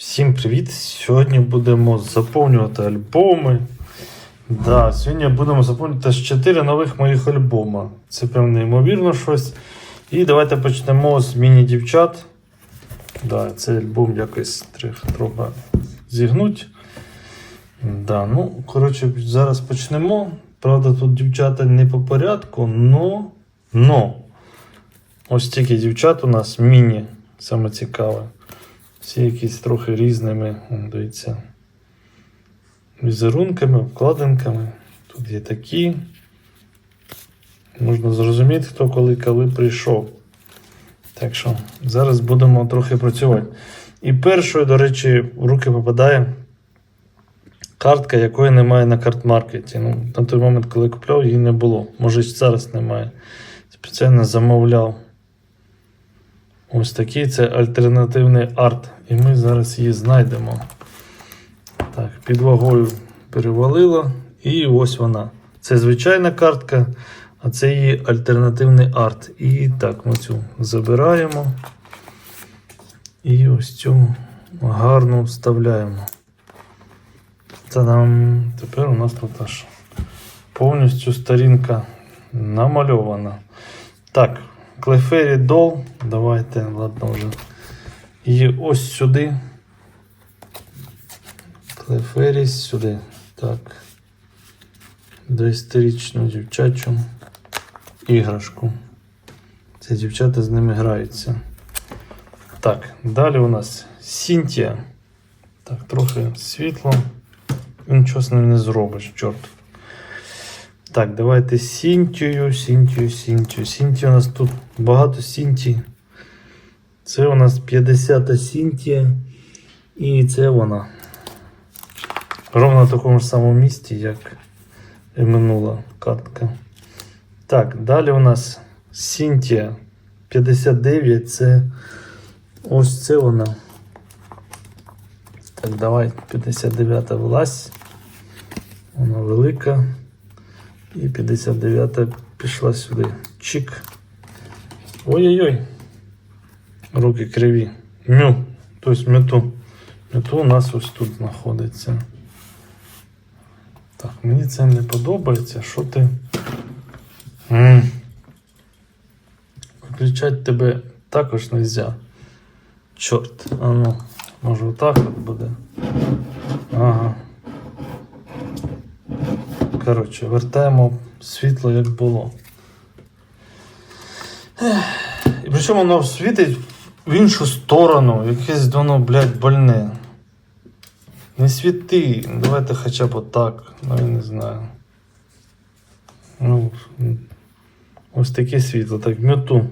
Всім привіт! Сьогодні будемо заповнювати альбоми. Да, сьогодні будемо заповнювати 4 нових моїх альбома. Це прям неймовірно щось. І давайте почнемо з міні-дівчат. Да, цей альбом якось трохи зігнуть. Да, ну, коротше, зараз почнемо. Правда, тут дівчата не по порядку, но, но ось тільки дівчат у нас міні, саме цікаве. Всі якісь трохи різними, дивіться, візерунками, обкладинками. Тут є такі. Можна зрозуміти, хто коли коли прийшов. Так що зараз будемо трохи працювати. І першою, до речі, в руки попадає картка, якої немає на картмаркеті. Ну, на той момент, коли купляв, її не було. Може, зараз немає. Спеціально замовляв. Ось такий це альтернативний арт. І ми зараз її знайдемо. Так, під вагою перевалило. І ось вона. Це звичайна картка, а це її альтернативний арт. І так, ми цю забираємо. І ось цю гарну вставляємо. Та-дам! Тепер у нас тут аж повністю сторінка намальована. Так, Клефері Дол. Давайте, ладно вже. І ось сюди. Клефері сюди. Так. 200-річну дівчачу іграшку. Ці дівчата з ними граються. Так, далі у нас Сінтія. Так, трохи світло. Нічого з ним не зробиш, чорт. Так, давайте Сінтію, Сінтію, Сінтію. Сінтію у нас тут багато Сінтій. Це у нас 50-та Сінтія. І це вона. Ровно в такому ж самому місці, як і минула картка. Так, далі у нас Сінтія 59. Це ось це вона. Так, давай 59 власть. Вона велика. І 59 пішла сюди. Чик. Ой-ой-ой. Руки криві. Мю. Тобто мету. Мету у нас ось тут знаходиться. Так, мені це не подобається. Що ти? м тебе також не можна. Чорт. А ну, може отак от буде. Ага. Коротше, вертаємо світло, як було. І причому воно світить в іншу сторону, якесь воно, блядь, больне. Не світи, давайте хоча б отак, ну я не знаю. Ну, ось таке світло, так, м'юту.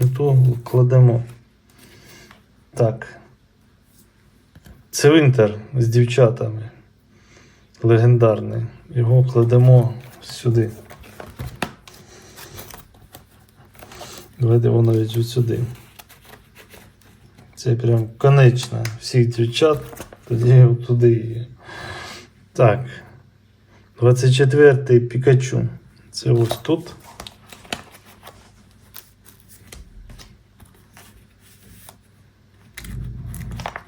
М'юту кладемо. Так. Цвинтар з дівчатами. Легендарний. Його кладемо сюди. Кладемо навіть ось сюди. Це прям конечно всіх дівчат. Тоді туди її. Так. 24-й Пікачу. Це ось тут.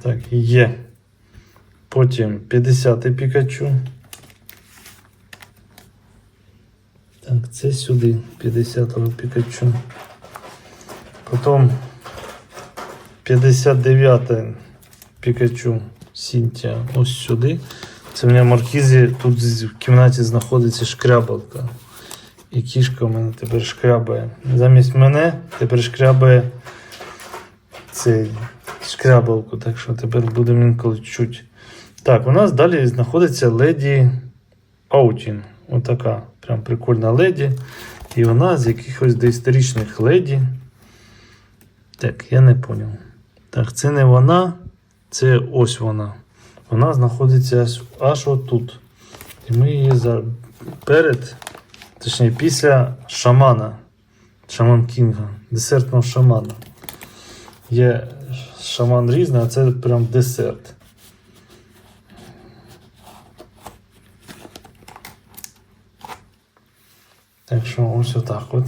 Так, є. Потім 50-й Пікачу. Так, це сюди 50-го Пікачу. Потім 59-й Пікачу Сінтія ось сюди. Це в мене маркізі, тут в кімнаті знаходиться шкрябалка. І кішка в мене тепер шкрябає. Замість мене тепер шкрябає цей шкрябалку, так що тепер будемо інколи чуть. Так, у нас далі знаходиться леді Аутін. Отака прям прикольна леді. І вона з якихось доісторичних леді. Так, я не поняв. Так, це не вона, це ось вона. Вона знаходиться аж, аж отут. І ми її за... перед, точніше, після шамана. Шаман Кінга, десертного шамана. Є шаман різний, а це прям десерт. Так що ось отак от.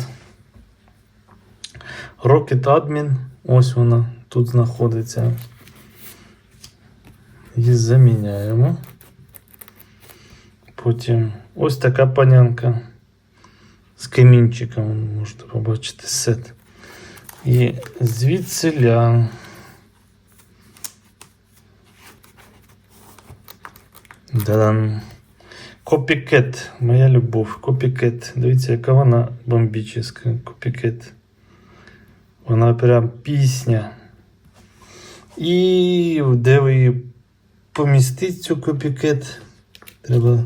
Rocket Admin, ось вона тут знаходиться. Її заміняємо. Потім ось така панянка з камінчиком, можете побачити сет. І звідсиля. Да-дан. Копікет, моя любов, копікет. Дивіться, яка вона бомбічна. Копікет. Вона прям пісня. І де ви її помістити цю копікет? Треба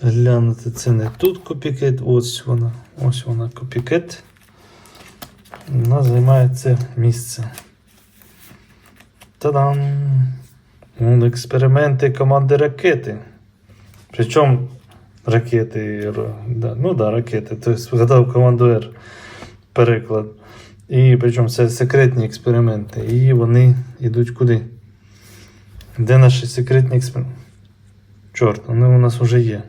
глянути. Це не тут копікет, ось вона. Ось вона копікет. Вона займає це місце. Та-дам! Експерименти команди ракети. Причому ракети, да, ну да, ракети. Тобто згадав R переклад. І причому це секретні експерименти. І вони йдуть куди? Де наші секретні експерименти? Чорт, вони у нас вже є.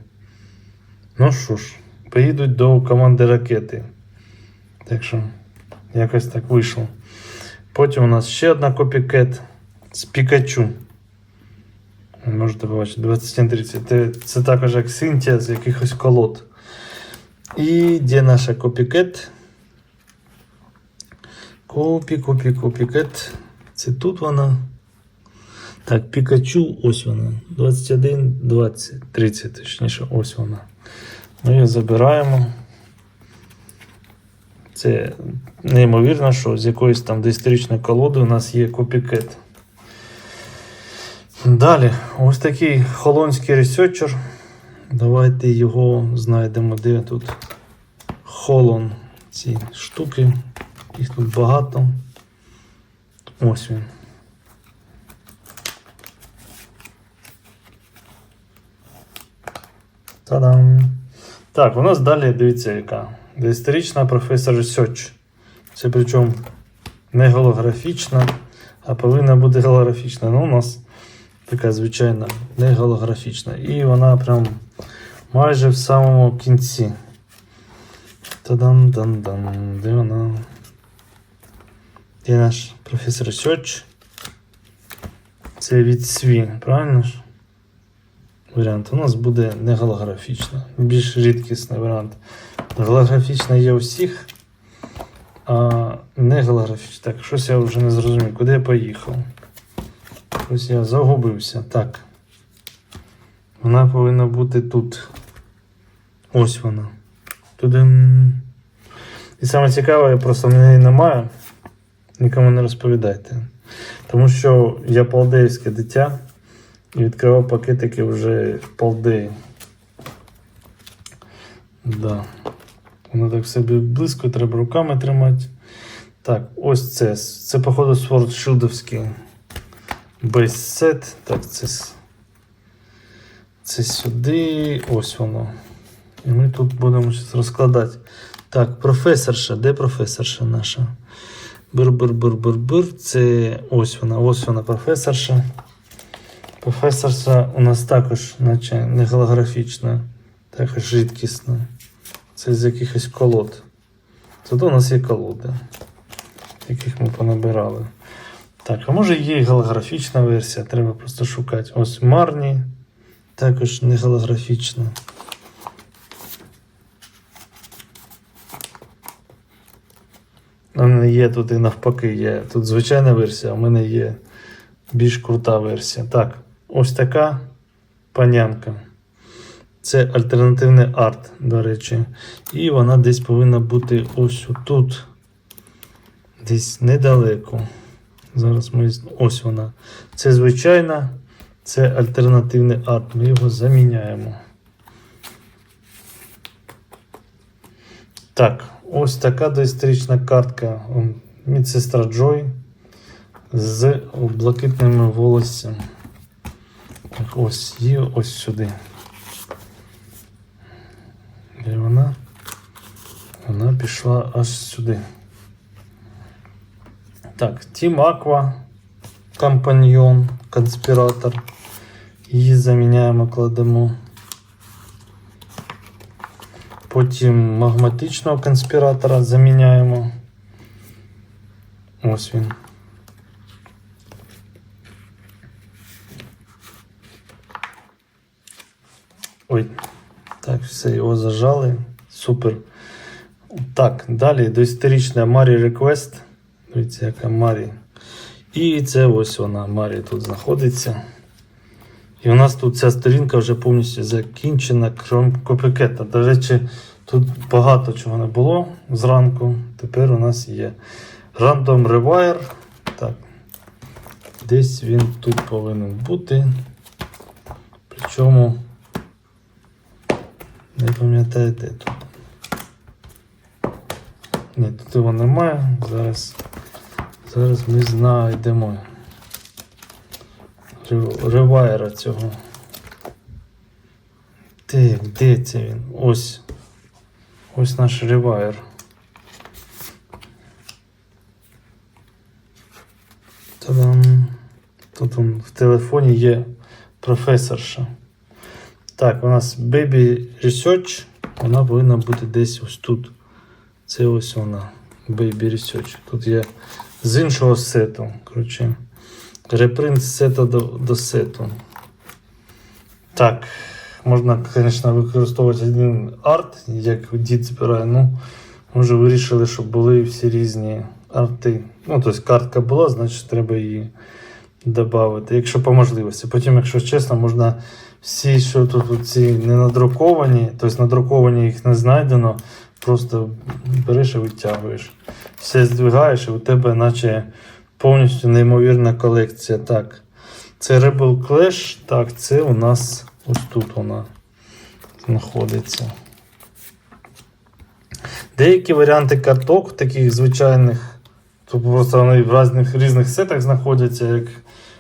Ну що ж, поїдуть до команди ракети. Так що, якось так вийшло. Потім у нас ще одна копікет з Пікачу. Можете побачити 21.30. Це, також як Синтія з якихось колод. І де наша копікет? Копі, копі, копікет. Це тут вона. Так, Пікачу, ось вона. 21, 20, 30, точніше, ось вона. Ми її забираємо. Це неймовірно, що з якоїсь там доісторичної колоди у нас є копікет. Далі, ось такий холонський ресерчер. Давайте його знайдемо, де тут холон. Ці штуки. Їх тут багато. Ось він. Та-дам! Так, у нас далі дивіться, яка. Доісторична професор Research. Це причому не голографічна, а повинна бути голографічна. Ну, у нас така звичайна, не голографічна. І вона прям майже в самому кінці. Та-дам-дам-дам. Де вона? Де наш професор Research? Це від сві, правильно ж? Варіант у нас буде не голографічна, більш рідкісний варіант. Голографічна є у всіх, а не голографічна. Так, щось я вже не зрозумів, куди я поїхав. Ось я загубився. Так. Вона повинна бути тут. Ось вона. Туди. І саме цікаве, я просто в неї немає. Нікому не розповідайте. Тому що я полдеївське дитя і відкривав пакетики вже полдеї. Да. Воно так собі близько, треба руками тримати. Так, ось це. Це, походу, Свордшилдовський бейс-сет. Так, це, це сюди. Ось воно. І ми тут будемо щось розкладати. Так, професорша. Де професорша наша? Бур-бур-бур-бур-бур. Це ось вона, ось вона професорша. Професорша у нас також, наче не голографічна, також рідкісна. Це з якихось колод. Зато у нас є колоди, яких ми понабирали. Так, а може є голографічна версія, треба просто шукати. Ось Марні, також не голографічна. У мене є тут і навпаки є. Тут звичайна версія, а в мене є більш крута версія. Так, ось така панянка. Це альтернативний арт, до речі. І вона десь повинна бути ось тут. Десь недалеко. Зараз ми. Ось вона. Це звичайна, це альтернативний арт. Ми його заміняємо. Так, ось така доісторична картка. Медсестра Джой з блакитними волоссям. Так, ось її ось сюди. Де вона? Вона пішла аж сюди. Так, Тим Аква, компаньон, конспиратор. и заменяем кладемо. Потім магматичного конспіратора заміняємо. Ось він. Ой, так, все, его зажали. Супер. Так, далі доісторична Марі Реквест. Дивіться, яка Марі. І це ось вона, Марі тут знаходиться. І у нас тут ця сторінка вже повністю закінчена, крім копікета. До речі, тут багато чого не було зранку. Тепер у нас є Random Rewire. Так. Десь він тут повинен бути. Причому не пам'ятаю, де тут. Ні, тут його немає. Зараз, зараз ми знайдемо рев- ревайера цього. Де, де це він? Ось. Ось наш ревайер. Та-дам. Тут он в телефоні є професорша. Так, у нас Baby Research. Вона повинна бути десь ось тут. Це ось вона. Baby Research. Тут є з іншого сету. Коротше, репринт з сета до, до сету. Так, можна, звісно, використовувати один арт, як дід збирає. Ну, ми вже вирішили, щоб були всі різні арти. Ну, тобто картка була, значить треба її додати, якщо по можливості. Потім, якщо чесно, можна всі, що тут ці не надруковані, тобто надруковані їх не знайдено, просто береш і витягуєш. Все здвигаєш, і у тебе наче повністю неймовірна колекція. Так, це Rebel Clash, так, це у нас ось тут вона знаходиться. Деякі варіанти карток, таких звичайних, тут просто вони в різних, різних сетах знаходяться, як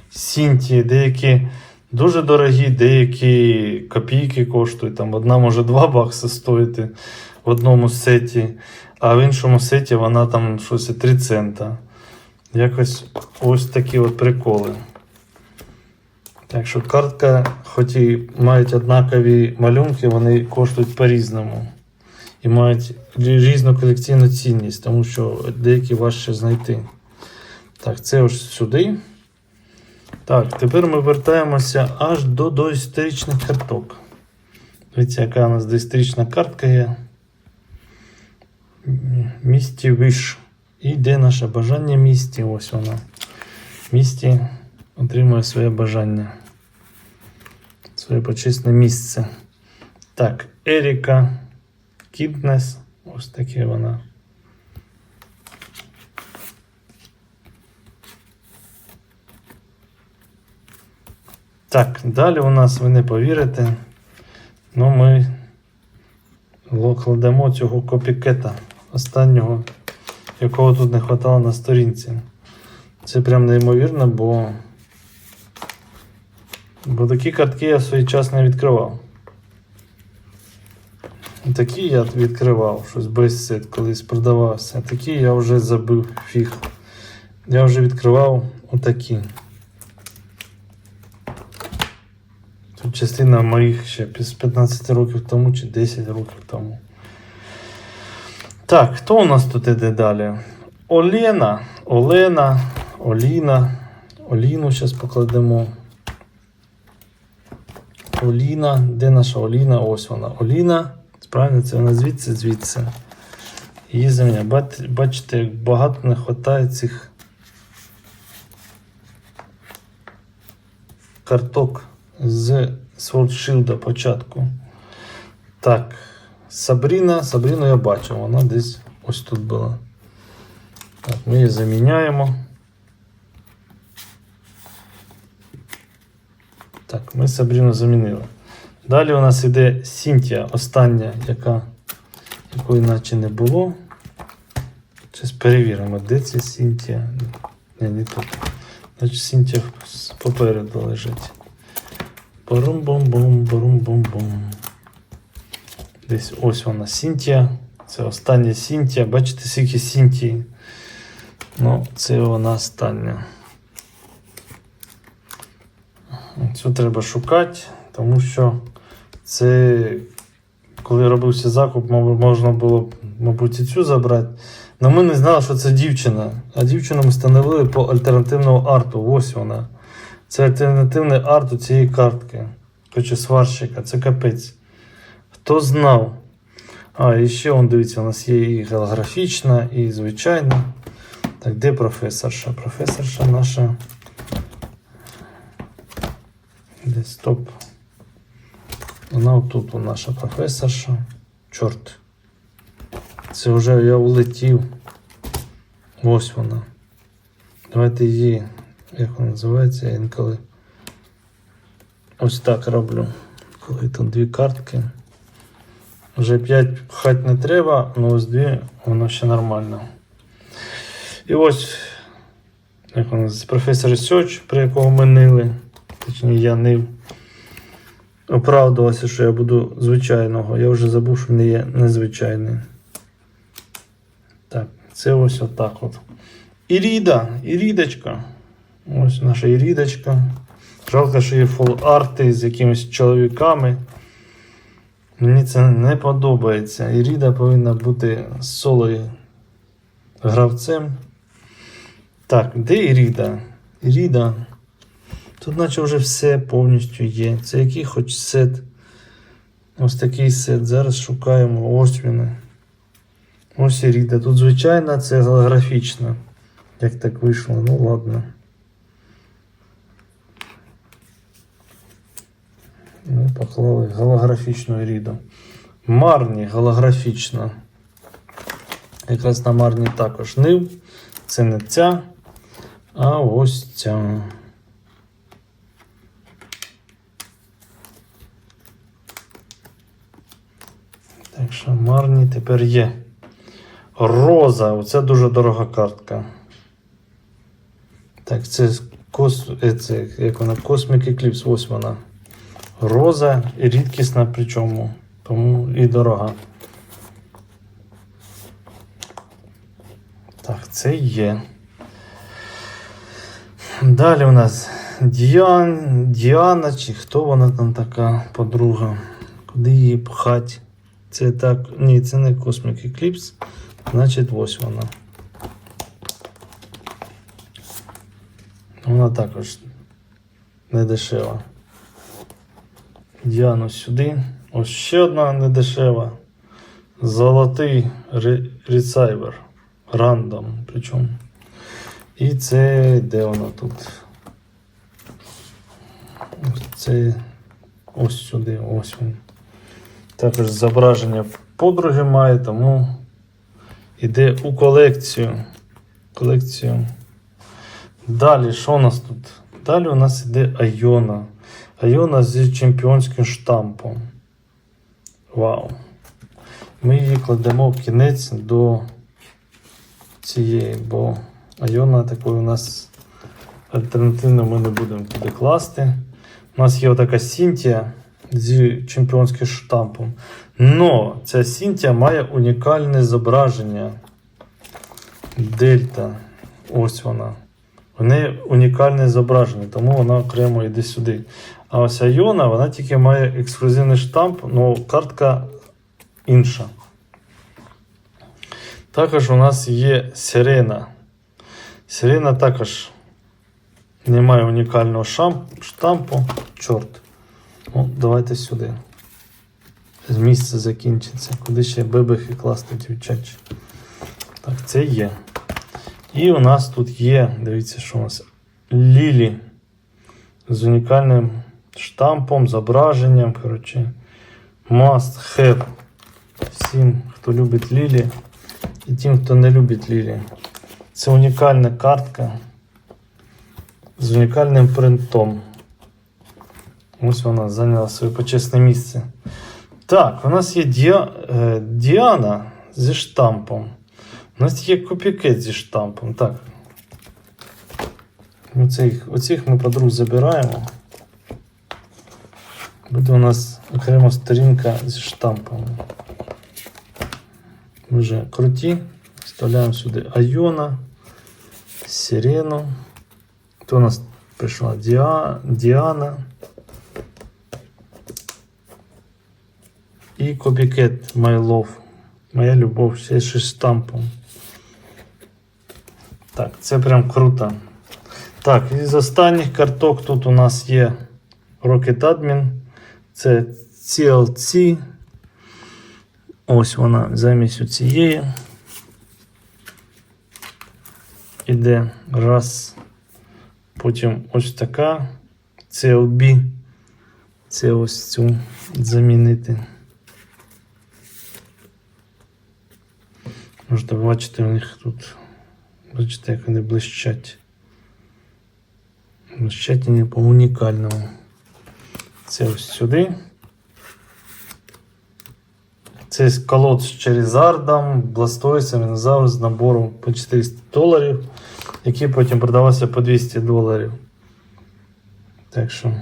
Сінті, деякі дуже дорогі, деякі копійки коштують. Там одна може 2 бакси стоїти в одному сеті, а в іншому сеті вона там щось 3 цента. Якось ось такі от приколи. Так що картка, хоч і мають однакові малюнки, вони коштують по-різному. І мають різну колекційну цінність, тому що деякі важче знайти. Так, це ось сюди. Так, тепер ми вертаємося аж до доісторичних карток. Дивіться, яка у нас доісторична картка є. Місті Виш. І де наше бажання місті? Ось воно. Місті отримує своє бажання. Своє почесне місце. Так, Еріка Кіднес. Ось таке вона. Так, далі у нас ви не повірите. Ну, ми кладемо цього копікета останнього, якого тут не вистачало на сторінці. Це прям неймовірно, бо, бо такі картки я в свій час не відкривав. Такі я відкривав, щось без сет колись продавався. Такі я вже забив фіг. Я вже відкривав отакі. Тут частина моїх ще з 15 років тому чи 10 років тому. Так, хто у нас тут іде далі? Олена, Олена, Оліна. Оліну зараз покладемо. Оліна. Де наша Оліна? Ось вона. Оліна. Правильно, це вона звідси, звідси. Її земля. Бачите, як багато не вистачає цих карток з Sword Shield початку. Так, Сабріна. Сабріну я бачив, вона десь ось тут була. Так, ми її заміняємо. Так, ми Сабріну замінили. Далі у нас іде Сінтія, остання, яка, якої наче не було. Зараз перевіримо, де це Сінтія. Ні, не тут. Значить, Сінтія попереду лежить. Барум-бум-бум, барум-бум-бум. Десь ось вона Сінтія. Це остання Сінтія. Бачите, скільки Сінтії. Ну, це вона остання. Цю треба шукати, тому що це, коли робився закуп, можна було мабуть, і цю забрати. Але ми не знали, що це дівчина. А дівчину ми встановили по альтернативному арту. Ось вона. Це альтернативний арт у цієї картки. Хоче сварщика, це капець. Хто знав? А, і ще он дивіться, у нас є і голографічна, і звичайна. Так, де професорша? Професорша наша. Де стоп. Вона отут наша професорша. Чорт. Це вже я улетів. Ось вона. Давайте її, як вона називається, я інколи ось так роблю. Коли там дві картки. Вже 5 пхати не треба, але ось дві, воно ще нормально. І ось, як називається, професор Сьоч, про якого ми нили. Точніше, я нив. Оправдувався, що я буду звичайного. Я вже забув, що не є незвичайний. Так, це ось отак от. Іріда, Ірідочка. Ось наша Ірідочка. Жалко, що є фол-арти з якимись чоловіками. Мені це не подобається. Іріда повинна бути соло гравцем. Так, де Іріда? Іріда. Тут наче вже все повністю є. Це який хоч сет. Ось такий сет. Зараз шукаємо. Ось він. Ось Іріда. Тут звичайна, це голографічна. Як так вийшло? Ну ладно. Ну, поклали голографічну Іріду. Марні голографічна. Якраз на Марні також нив. Це не ця, а ось ця. Так що Марні тепер є. Роза. Оце дуже дорога картка. Так, це кос... е, це, як вона? Cosmic Eclipse, ось вона. Роза рідкісна, причому, тому і дорога. Так, це є. Далі у нас Діан, Діана, чи хто вона там така подруга? Куди її пхать? Це так. Ні, це не Cosmic Eclipse. Значить, ось вона. Вона також не дешева. Діану сюди. Ось ще одна недешева. Золотий ре- рецайвер. Рандом. Причому. І це де вона тут? Це ось сюди, ось він. Також зображення подруги має, тому йде у колекцію. Колекцію. Далі, що у нас тут? Далі у нас йде Айона. Айона з чемпіонським штампом. Вау. Ми її кладемо в кінець до цієї, бо Айона такої у нас альтернативно ми не будемо туди класти. У нас є отака Сінтія з чемпіонським штампом. Но ця Сінтія має унікальне зображення. Дельта. Ось вона. В неї унікальне зображення, тому вона окремо йде сюди. А ось Айона, вона тільки має ексклюзивний штамп, але картка інша. Також у нас є Сирена. Сирена також не має унікального штампу. Чорт. Ну, давайте сюди. З місця закінчиться. Куди ще бебехи класти дівчачі. Так, це є. І у нас тут є, дивіться, що у нас Лілі з унікальним штампом, зображенням. Коротше, must have. Всім, хто любить Лілі, і тим, хто не любить Лілі. Це унікальна картка з унікальним принтом. Ось вона зайняла своє почесне місце. Так, у нас є Діа... е, Діана зі штампом. У нас є копікет зі штампом. Так. Оцих, оцих ми подруг забираємо. Буде у нас окрема сторінка зі штампами. Ми вже круті. Вставляємо сюди Айона, Сирену. Тут у нас прийшла Діа... Діана. І Copycat My Love. Моя любов ще з штампом. Так, це прям круто. Так, із останніх карток тут у нас є Rocket Admin. Це CLC. Ось вона замість цієї. Іде раз. Потім ось така. CLB. Це ось цю замінити. Можете бачити, у них тут. Бачите, як вони блищать. Блищать вони по унікальному. Це ось сюди. Це колод з Черізардом, Бластойсом, Мінозавр з набором по 400 доларів, який потім продавався по 200 доларів. Так що.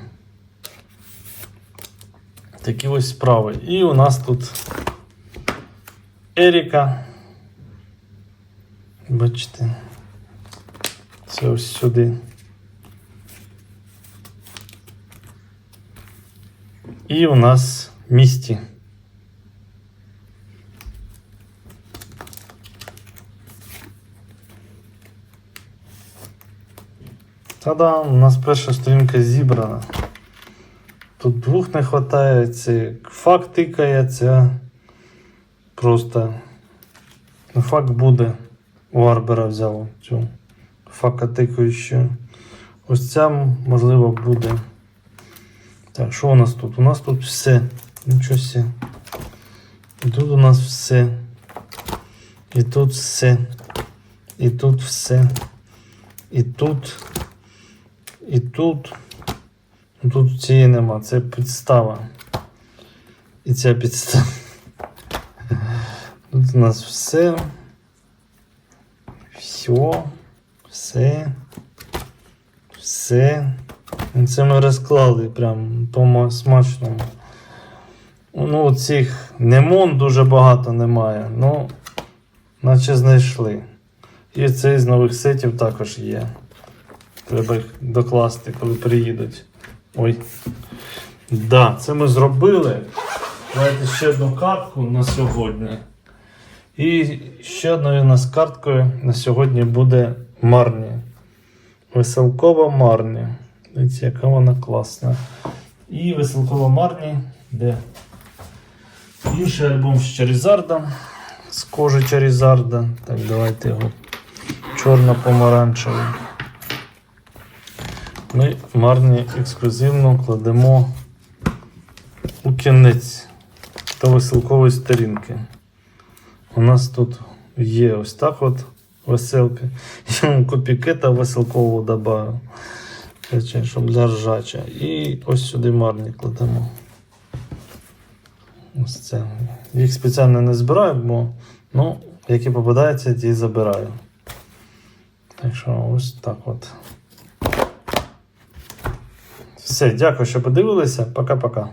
Такі ось справи. І у нас тут Еріка. Бачите. Це ось сюди. І у нас місті. Та-да, у нас перша сторінка зібрана. Тут двох не вистачає, це факт тикається. Просто факт буде. У Арбера взяв цю фака. Ось ця, можливо, буде. Так, що у нас тут? У нас тут все. Нічого сі. І тут у нас все. І тут все. І тут все. І тут. І тут. Ну, Тут цієї нема, це підстава. І ця підстава. Тут у нас все. Все. Все. Все. Це ми розклали прям по смачному. Ну, цих немон дуже багато немає. Ну, наче знайшли. І цей з нових сетів також є. Треба їх докласти, коли приїдуть. Ой. Да, це ми зробили. Давайте ще одну картку на сьогодні. І ще одною нас карткою на сьогодні буде Марні. Веселкова Марні. Дивіться, яка вона класна. І Веселкова Марні, де інший альбом з Черізарда, з кожи Черізарда. Так, давайте його чорно-помаранчевий. Ми Марні ексклюзивно кладемо у кінець та веселкової сторінки. У нас тут є ось так от веселка. Я вам копікета веселкового додав. Короче, Щоб для ржача. І ось сюди марні кладемо. Ось це. Їх спеціально не збираю, бо ну, які попадаються, ті забираю. Так що ось так от. Все, дякую, що подивилися. Пока-пока.